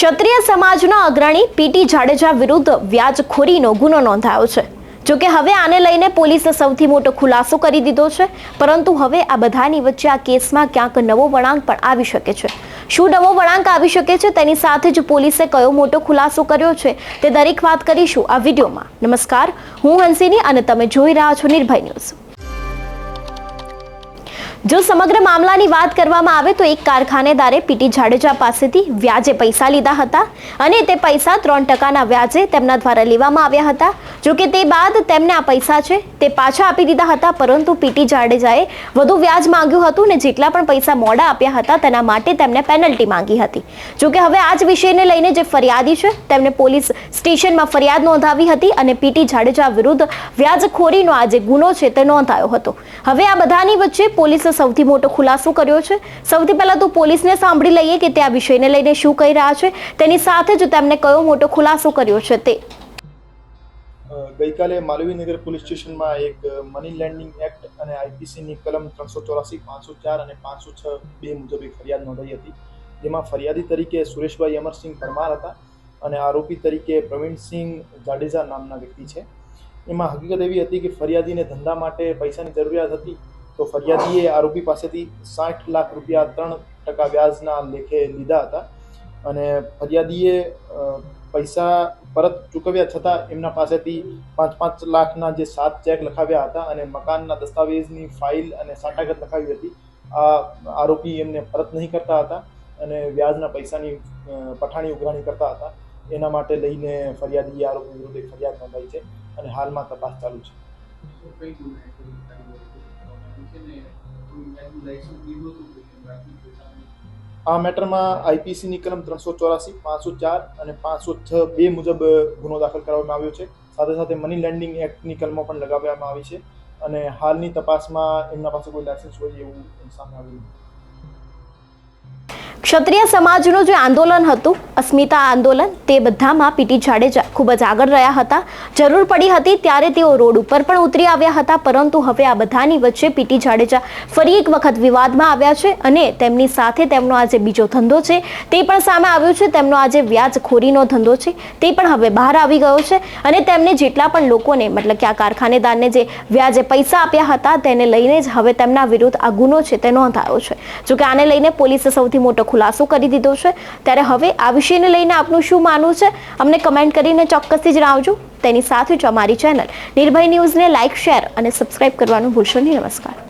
ક્ષત્રિય સમાજના અગ્રણી પીટી જાડેજા વિરુદ્ધ વ્યાજખોરીનો ગુનો નોંધાયો છે. જોકે હવે આને લઈને પોલીસે સૌથી મોટો ખુલાસો કરી દીધો છે, પરંતુ હવે આ બધાની વચ્ચે આ કેસમાં ક્યાંક નવો વળાંક પણ આવી શકે છે. શું નવો વળાંક આવી શકે છે તેની સાથે જ પોલીસે કયો મોટો ખુલાસો કર્યો છે તે દરેક વાત કરીશું આ વિડીયોમાં. નમસ્કાર, હું હંસિની અને તમે જોઈ રહ્યા છો નિર્ભય ન્યૂઝ. જો સમગ્ર મામલાની વાત કરવામાં આવે તો એક કારખાનેદારે પીટી જાડેજા પાસેથી વ્યાજે પૈસા લીધા હતા અને તે પૈસા ત્રણ ટકાના વ્યાજે તેમના દ્વારા લેવામાં આવ્યા હતા. જો કે તે બાદ તેમને આ પૈસા છે, તે પાછા આપી દીધા હતા, પરંતુ પીટી જાડેજાએ વધુ વ્યાજ માંગ્યું હતું ને જેટલા પણ પૈસા મોડા આપ્યા હતા, તેના માટે તેમને પેનલ્ટી માંગી હતી. જોકે હવે આ જ વિષયને લઈને જે ફરિયાદી છે, તેમને પોલીસ સ્ટેશનમાં ફરિયાદ નોંધાવી હતી અને પીટી જાડેજા વિરુદ્ધ વ્યાજખોરીનો આ જે ગુનો છે, તે નોંધાયો હતો. હવે આ બધાની વચ્ચે પોલીસે સૌથી મોટો ખુલાસો કર્યો છે. સૌથી પહેલા તો પોલીસને સાંભળી લઈએ કે તે આ વિષયને લઈને શું કહી રહ્યા છે. તેની સાથે જ તેમને કયો મોટો ખુલાસો કર્યો છે તે ગઈકાલે માલવીનગર પોલીસ સ્ટેશનમાં એક મની લેન્ડિંગ એક્ટ અને આઈપીસીની કલમ ત્રણસો ચોરાસી, પાંચસો ચાર અને પાંચસો છ બે મુજબ એક ફરિયાદ નોંધાઈ હતી. જેમાં ફરિયાદી તરીકે સુરેશભાઈ અમરસિંહ પરમાર હતા અને આરોપી તરીકે પ્રવીણસિંહ જાડેજા નામના વ્યક્તિ છે. એમાં હકીકત એવી હતી કે ફરિયાદીને ધંધા માટે પૈસાની જરૂરિયાત હતી તો ફરિયાદીએ આરોપી પાસેથી સાઠ લાખ રૂપિયા ત્રણ ટકા વ્યાજના લેખે લીધા હતા અને ફરિયાદીએ પૈસા પરત ચૂકવ્યા છતાં એમના પાસેથી પાંચ પાંચ લાખના જે સાત ચેક લખાવ્યા હતા અને મકાનના દસ્તાવેજની ફાઇલ અને સાટાગત લખાવી હતી, આ આરોપી એમને પરત નહીં કરતા હતા અને વ્યાજના પૈસાની પઠાણી ઉઘરાણી કરતા હતા. એના માટે લઈને ફરિયાદી આરોપી વિરુદ્ધ ફરિયાદ નોંધાઈ છે અને હાલમાં તપાસ ચાલુ છે? આ મેટરમાં આઈપીસીની કલમ ત્રણસો ચોરાસી, પાંચસો ચાર અને પાંચસો છ બે મુજબ ગુનો દાખલ કરવામાં આવ્યો છે સાથે સાથે મની લેન્ડિંગ એક્ટની કલમો પણ લગાવવામાં આવી છે અને હાલની તપાસમાં એમના પાસે કોઈ લાયસન્સ હોય એવું સામે આવ્યું નથી. ક્ષત્રિય સમાજનું જે આંદોલન હતું, અસ્મિતા આંદોલન, તે બધામાં પીટી જાડેજા ખૂબ જ આગળ રહ્યા હતા. જરૂર પડી હતી ત્યારે તેઓ રોડ ઉપર પણ ઉતરી આવ્યા હતા, પરંતુ હવે આ બધાની વચ્ચે પીટી જાડેજા ફરી એક વખત વિવાદમાં આવ્યા છે અને તેમની સાથે તેમનો આ જે બીજો ધંધો છે. તે પણ સામે આવ્યો છે, તેમનો આજે વ્યાજખોરીનો ધંધો છે. તે પણ હવે બહાર આવી ગયો છે અને તેમને જેટલા પણ લોકોને, મતલબ કે આ કારખાનેદારને જે વ્યાજે પૈસા આપ્યા હતા, તેને લઈને જ હવે તેમના વિરુદ્ધ આ ગુનો છે, તે નોંધાયો છે. જોકે આને લઈને પોલીસે સૌથી મોટો ખુલાસો કરી દીધો છે. ત્યારે હવે આ વિષયને લઈને આપનું શું માનવું છે? અમને કમેન્ટ કરીને ચોક્કસથી જણાવજો. તેની સાથે જ અમારી ચેનલ નિર્ભય ન્યૂઝને લાઇક શેર અને સબસ્ક્રાઇબ કરવાનું ભૂલશો નહીં. નમસ્કાર.